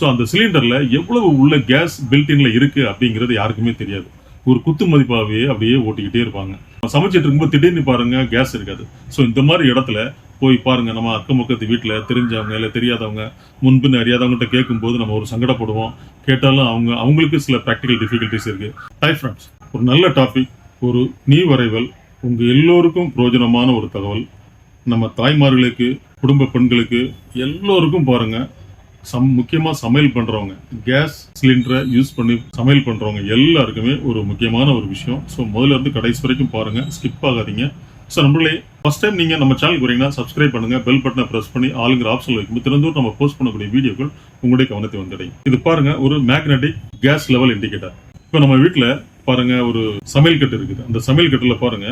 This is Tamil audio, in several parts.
ஸோ அந்த சிலிண்டரில் எவ்வளவு உள்ள கேஸ் பில்டின்ல இருக்கு அப்படிங்கிறது யாருக்குமே தெரியாது. ஒரு குத்து மதிப்பாகவே அப்படியே ஓட்டிக்கிட்டே இருப்பாங்க. சமைச்சிட்டு இருக்கும்போது திடீர்னு பாருங்க கேஸ் இருக்காது. ஸோ இந்த மாதிரி இடத்துல போய் பாருங்க நம்ம அக்கம் பக்கத்து வீட்டில் தெரிஞ்சவங்க இல்லை தெரியாதவங்க முன்பின் அறியாதவங்ககிட்ட கேட்கும்போது நம்ம ஒரு சங்கடப்படுவோம். கேட்டாலும் அவங்க அவங்களுக்கு சில ப்ராக்டிக்கல் டிஃபிகல்ட்டிஸ் இருக்கு. ஹை ஃப்ரெண்ட்ஸ் ஒரு நல்ல டாபிக் ஒரு நீ வரைவல் உங்க எல்லோருக்கும் பிரயோஜனமான ஒரு தகவல். நம்ம தாய்மார்களுக்கு குடும்ப பெண்களுக்கு எல்லோருக்கும் பாருங்கள் சம் முக்கியமாக சமையல் பண்ணுறவங்க கேஸ் சிலிண்டரை யூஸ் பண்ணி சமையல் பண்ணுறவங்க எல்லாருக்குமே ஒரு முக்கியமான ஒரு விஷயம். ஸோ முதல்ல இருந்து கடைசி வரைக்கும் பாருங்கள் ஸ்கிப் ஆகாதீங்க. ஸோ நம்மளே ஃபஸ்ட் டைம் நீங்கள் நம்ம சேனல் வரீங்கன்னா சப்ஸ்கிரைப் பண்ணுங்க. பெல் பட்டனை ப்ரெஸ் பண்ணி ஆளுங்கிற ஆப்ஷன் வைக்கும்போது திறந்தூர் நம்ம போஸ்ட் பண்ணக்கூடிய வீடியோக்கள் உங்களுடைய கவனத்தை வந்துடையும். இது பாருங்க ஒரு மேக்னெட்டிக் கேஸ் லெவல் இண்டிகேட்டர் இப்போ நம்ம வீட்டில் பாருங்க ஒரு சமையல் கட்டு இருக்குது. அந்த சமையல் கட்டில் பாருங்க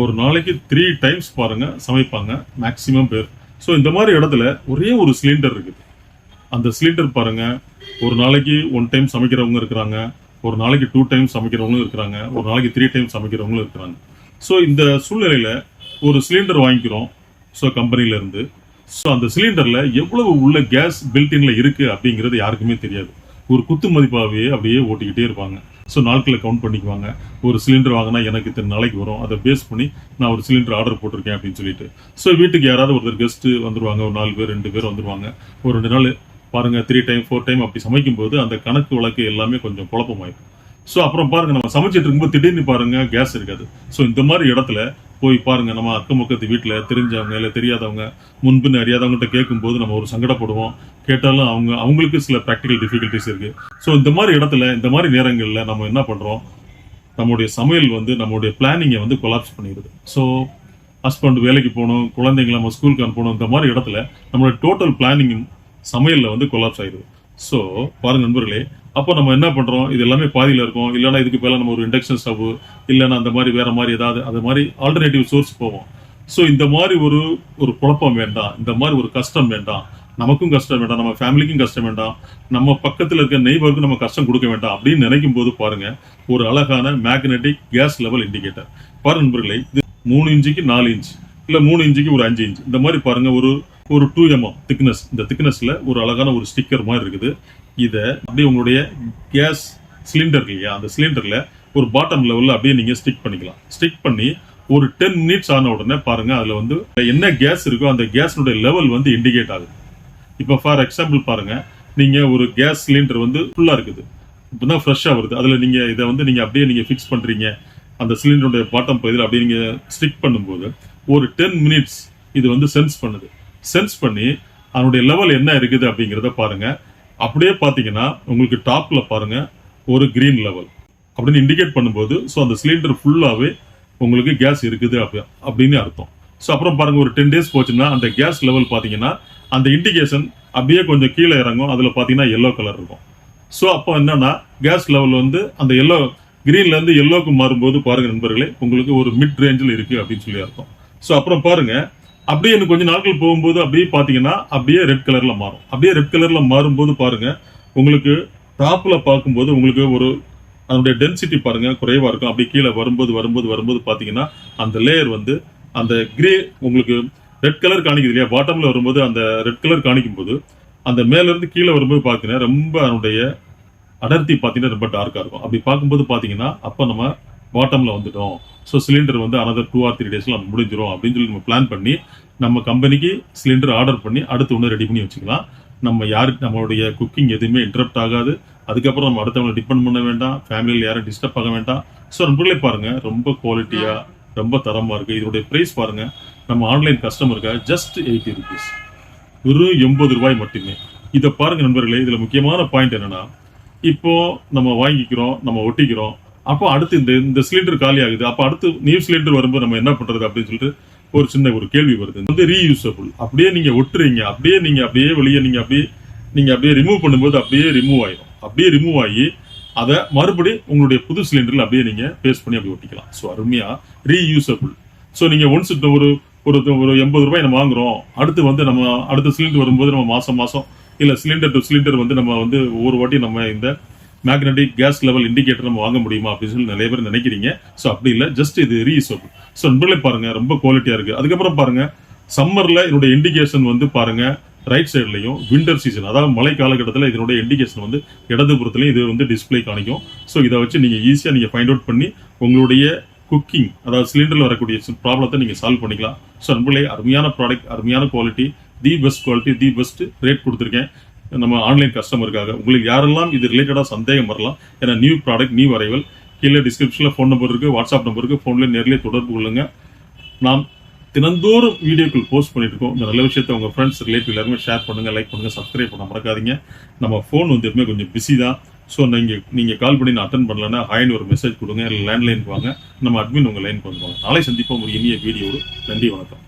ஒரு நாளைக்கு த்ரீ டைம்ஸ் பாருங்க சமைப்பாங்க மேக்சிமம் பேர். ஸோ இந்த மாதிரி இடத்துல ஒரே ஒரு சிலிண்டர் இருக்குது. அந்த சிலிண்டர் பாருங்க. ஒரு நாளைக்கு ஒன் டைம் சமைக்கிறவங்க இருக்கிறாங்க. ஒரு நாளைக்கு டூ டைம் சமைக்கிறவங்களும் இருக்கிறாங்க. ஒரு நாளைக்கு த்ரீ டைம் சமைக்கிறவங்களும் இருக்கிறாங்க. ஸோ இந்த சூழ்நிலையில் ஒரு சிலிண்டர் வாங்கிக்கிறோம். ஸோ கம்பெனியிலேருந்து ஸோ அந்த சிலிண்டரில் எவ்வளவு உள்ள கேஸ் பில்டின்ல இருக்குது அப்படிங்கிறது யாருக்குமே தெரியாது. ஒரு குத்து மதிப்பாகவே அப்படியே ஓட்டிக்கிட்டே இருப்பாங்க. ஸோ நாட்களை கவுண்ட் பண்ணிக்குவாங்க. ஒரு சிலிண்டர் வாங்கினா எனக்கு இத்தனை நாளைக்கு வரும். அதை பேஸ் பண்ணி நான் ஒரு சிலிண்டர் ஆர்டர் போட்டிருக்கேன் அப்படின்னு சொல்லிட்டு. ஸோ வீட்டுக்கு யாராவது ஒருத்தர் கெஸ்ட்டு வந்துருவாங்க. ஒரு நாலு பேர் ரெண்டு பேர் வந்துருவாங்க. ஒரு ரெண்டு நாள் பாருங்க த்ரீ டைம் ஃபோர் டைம் அப்படி சமைக்கும்போது அந்த கணக்கு வழக்கு எல்லாமே கொஞ்சம் குழப்பமாயிடும். ஸோ அப்புறம் பாருங்க நம்ம சமைச்சிட்டு இருக்கும்போது திடீர்னு பாருங்க கேஸ் இருக்காது. ஸோ இந்த மாதிரி இடத்துல போய் பாருங்க நம்ம அக்கம் பக்கத்து வீட்டில் தெரிஞ்சவங்க இல்லை தெரியாதவங்க முன்பின் அறியாதவங்ககிட்ட கேட்கும்போது நம்ம ஒரு சங்கடப்படுவோம். கேட்டாலும் அவங்க அவங்களுக்கு சில ப்ராக்டிக்கல் டிஃபிகல்ட்டிஸ் இருக்கு. ஸோ இந்த மாதிரி இடத்துல இந்த மாதிரி நேரங்களில் நம்ம என்ன பண்றோம்? நம்முடைய சமையல் வந்து நம்மளுடைய பிளானிங்கை வந்து கொலாப்ஸ் பண்ணிடுது. ஸோ ஹஸ்பண்ட் வேலைக்கு போகணும் குழந்தைங்களை நம்ம ஸ்கூலுக்கு அனுப்பணும் இந்த மாதிரி இடத்துல நம்மளுடைய டோட்டல் பிளானிங் சமையல்ல வந்து கொலாப்ஸ் ஆயிடுது. ஸோ பாருங்க நண்பர்களே அப்போ நம்ம என்ன பண்றோம்? இது எல்லாமே பாதியில் இருக்கும். இல்லைன்னா இதுக்கு பேல நம்ம ஒரு இண்டக்ஷன் ஸ்டவ் இல்லைன்னா அந்த மாதிரி வேற மாதிரி ஏதாவது அது மாதிரி ஆல்டர்னேட்டிவ் சோர்ஸ் போவோம். ஸோ இந்த மாதிரி ஒரு ஒரு குழப்பம் வேண்டாம். இந்த மாதிரி ஒரு கஷ்டம் வேண்டாம். நமக்கும் கஷ்டம் வேண்டாம். நம்ம ஃபேமிலிக்கும் கஷ்டம் வேண்டாம். நம்ம பக்கத்துல இருக்க நெய்பருக்கும் நம்ம கஷ்டம் கொடுக்க வேண்டாம். அப்படின்னு நினைக்கும் போது பாருங்க ஒரு அழகான மேக்னெட்டிக் கேஸ் லெவல் இண்டிகேட்டர் பாருங்க நண்பர்களே இது மூணு இன்ச்சுக்கு நாலு இன்ச் இல்ல மூணு இன்ச்சுக்கு ஒரு அஞ்சு இன்ச் இந்த மாதிரி பாருங்க ஒரு ஒரு டூ எம்எம் திக்னஸ் இந்த திக்னஸ்ல ஒரு அழகான ஒரு ஸ்டிக்கர் மாதிரி இருக்குது. இதை அப்படியே உங்களுடைய கேஸ் சிலிண்டர் இல்லையா? அந்த சிலிண்டர்ல ஒரு பாட்டம் லெவலில் அப்படியே நீங்க ஸ்டிக் பண்ணிக்கலாம். ஸ்டிக் பண்ணி ஒரு டென் மினிட்ஸ் ஆன உடனே பாருங்க அதுல வந்து என்ன கேஸ் இருக்கோ அந்த கேஸ்னுடைய லெவல் வந்து இண்டிகேட் ஆகுது. இப்போ ஃபார் எக்ஸாம்பிள் பாருங்க நீங்க ஒரு கேஸ் சிலிண்டர் வந்து ஃபுல்லா இருக்குது. இப்பதான் ஃப்ரெஷ்ஷாக வருது. அதில் நீங்கள் இதை வந்து நீங்கள் அப்படியே நீங்கள் ஃபிக்ஸ் பண்ணுறீங்க அந்த சிலிண்டருடைய பாட்டம் பகுதியில் அப்படியே நீங்கள் ஸ்டிக் பண்ணும்போது ஒரு டென் மினிட்ஸ் இது வந்து சென்ஸ் பண்ணுது. சென்ஸ் பண்ணி அதனுடைய லெவல் என்ன இருக்குது அப்படிங்கிறத பாருங்கள் அப்படியே பார்த்தீங்கன்னா உங்களுக்கு டாப்பில் பாருங்க ஒரு க்ரீன் லெவல் அப்படின்னு இண்டிகேட் பண்ணும்போது ஸோ அந்த சிலிண்டர் ஃபுல்லாகவே உங்களுக்கு கேஸ் இருக்குது அப்படி அப்படின்னு அர்த்தம். ஸோ அப்புறம் பாருங்கள் ஒரு டென் டேஸ் போச்சுன்னா அந்த கேஸ் லெவல் பார்த்தீங்கன்னா அந்த இண்டிகேஷன் அப்படியே கொஞ்சம் கீழே இறங்கும். அதில் பார்த்தீங்கன்னா எல்லோ கலர் இருக்கும். ஸோ அப்போ என்னன்னா கேஸ் லெவல் வந்து அந்த எல்லோ க்ரீன்லேருந்து எல்லோக்கு மாறும்போது பாருங்கள் நண்பர்களே உங்களுக்கு ஒரு மிட் ரேஞ்சில் இருக்குது அப்படின்னு சொல்லி அர்த்தம். ஸோ அப்புறம் பாருங்கள் அப்படியே இன்னும் கொஞ்சம் நாட்கள் போகும்போது அப்படியே பார்த்தீங்கன்னா அப்படியே ரெட் கலரில் மாறும். அப்படியே ரெட் கலரில் மாறும்போது பாருங்கள் உங்களுக்கு டாப்பில் பார்க்கும்போது உங்களுக்கு ஒரு அதனுடைய டென்சிட்டி பாருங்கள் குறைவாக இருக்கும். அப்படி கீழே வரும்போது வரும்போது வரும்போது பார்த்தீங்கன்னா அந்த லேயர் வந்து அந்த கிரே உங்களுக்கு ரெட் கலர் காணிக்குது இல்லையா? பாட்டமில் வரும்போது அந்த ரெட் கலர் காணிக்கும் போது அந்த மேலேருந்து கீழே வரும்போது பார்த்தீங்கன்னா ரொம்ப அதனுடைய அடர்த்தி பார்த்தீங்கன்னா ரொம்ப டார்க்காக இருக்கும். அப்படி பார்க்கும்போது பார்த்தீங்கன்னா அப்போ நம்ம பாட்டமில் வந்துட்டோம். ஸோ சிலிண்டர் வந்து அனதர் டூ ஆர் த்ரீ டேஸில் நம்ம முடிஞ்சிடும் அப்படின்னு சொல்லி நம்ம பிளான் பண்ணி நம்ம கம்பெனிக்கு சிலிண்டர் ஆர்டர் பண்ணி அடுத்து ஒன்று ரெடி பண்ணி வச்சுக்கலாம். நம்ம யாருக்கு நம்மளுடைய குக்கிங் எதுவுமே இன்டரப்ட் ஆகாது. அதுக்கப்புறம் நம்ம அடுத்தவங்களை டிபெண்ட் பண்ண வேண்டாம். ஃபேமிலியில் யாரும் டிஸ்டர்ப் ஆக வேண்டாம். ஸோ நண்பர்களே பாருங்கள் ரொம்ப குவாலிட்டியாக ரொம்ப தரமாக இருக்குது இதனுடைய ப்ரைஸ் பாருங்கள் நம்ம ஆன்லைன் கஸ்டமருக்காக ஜஸ்ட் எயிட்டி ருபீஸ் வெறும் எண்பது ரூபாய் மட்டுமே. இதை பாருங்கள் நண்பர்களே இதில் முக்கியமான பாயிண்ட் என்னென்னா இப்போ நம்ம வாங்கிக்கிறோம் நம்ம ஒட்டிக்கிறோம். அப்போ அடுத்து இந்த இந்த சிலிண்டர் காலி ஆகுது அப்போ அடுத்து நியூ சிலிண்டர் வரும்போது நம்ம என்ன பண்றது அப்படின்னு சொல்லிட்டு ஒரு சின்ன ஒரு கேள்வி வருது. வந்து ரீயூசபிள் அப்படியே நீங்க ஒட்டுறீங்க. அப்படியே நீங்க அப்படியே வெளியே நீங்க அப்படியே நீங்க அப்படியே ரிமூவ் பண்ணும்போது அப்படியே ரிமூவ் ஆயிடும் அப்படியே ரிமூவ் ஆகி அதை மறுபடி உங்களுடைய புது சிலிண்டர்ல அப்படியே நீங்க பேஸ்ட் பண்ணி அப்படி ஒட்டிக்கலாம். ஸோ அருமையா. ரீயூசபிள் ஸோ நீங்க ஒன்ஸ் ஒரு ஒரு ஒரு எண்பது ரூபாய் நம்ம வாங்குறோம். அடுத்து வந்து நம்ம அடுத்த சிலிண்டர் வரும்போது நம்ம மாசம் மாசம் இல்ல சிலிண்டர் டு சிலிண்டர் வந்து நம்ம வந்து ஒவ்வொரு வாட்டி நம்ம இந்த மேக்னெட்டிக் கேஸ் லெவல் இண்டிகேட்டர் நம்ம வாங்க முடியுமா அப்படின்னு சொல்லி நிறைய பேர் நினைக்கிறீங்க. ஸோ அப்படி இல்லை ஜஸ்ட் இது ரீயூசபிள் ஸோ நண்பர்களே பாருங்க ரொம்ப குவாலிட்டியா இருக்கு. அதுக்கப்புறம் பாருங்க சம்மர்ல இதனுடைய இண்டிகேஷன் வந்து பாருங்க ரைட் சைட்லையும் விண்டர் சீசன் அதாவது மழை காலகட்டத்தில் இதனுடைய இண்டிகேஷன் வந்து இடதுபுறத்துலையும் இது வந்து டிஸ்பிளே காணிக்கும். ஸோ இதை வச்சு நீங்கள் ஈஸியாக நீங்கள் ஃபைண்ட் அவுட் பண்ணி உங்களுடைய குக்கிங் அதாவது சிலிண்டரில் வரக்கூடிய ப்ராப்ளத்தை நீங்கள் சால்வ் பண்ணிக்கலாம். ஸோ நண்பர்களே அருமையான ப்ராடக்ட் அருமையான quality the best quality the best rate கொடுத்துருக்கேன். நம்ம ஆன்லைன் கஸ்டமருக்காக உங்களுக்கு யாரெல்லாம் இது ரிலேட்டடாக சந்தேகம் வரலாம் ஏன்னா நியூ ப்ராடக்ட் நியூ அரைவல் கீழே டிஸ்கிரிப்ஷனில் ஃபோன் நம்பர் இருக்குது வாட்ஸ்அப் நம்பர் இருக்குது ஃபோனில் நேர்லேயே தொடர்பு கொள்ளுங்கள் நாம் தினந்தோறும் வீடியோக்கள் போஸ்ட் பண்ணிட்டு இருக்கோம். இந்த நல்ல விஷயத்தை உங்கள் ஃப்ரெண்ட்ஸ் ரிலேட்டிவ் எல்லாருமே ஷேர் பண்ணுங்கள் லைக் பண்ணுங்கள் சப்ஸ்கிரைப் பண்ண மறக்காதீங்க. நம்ம ஃபோன் வந்து எப்பவுமே கொஞ்சம் பிஸி தான். ஸோ நீங்கள் நீங்கள் கால் பண்ணி நான் அட்டன் பண்ணலன்னா ஹாய்னு ஒரு மெசேஜ் கொடுங்க இல்லை லேண்ட்லைனுக்கு வாங்க. நம்ம அட்மின் உங்கள் லைனுக்கு வந்துடுவாங்க நாளை சந்திப்போம் ஒரு இனிய வீடியோடு நன்றி வணக்கம்.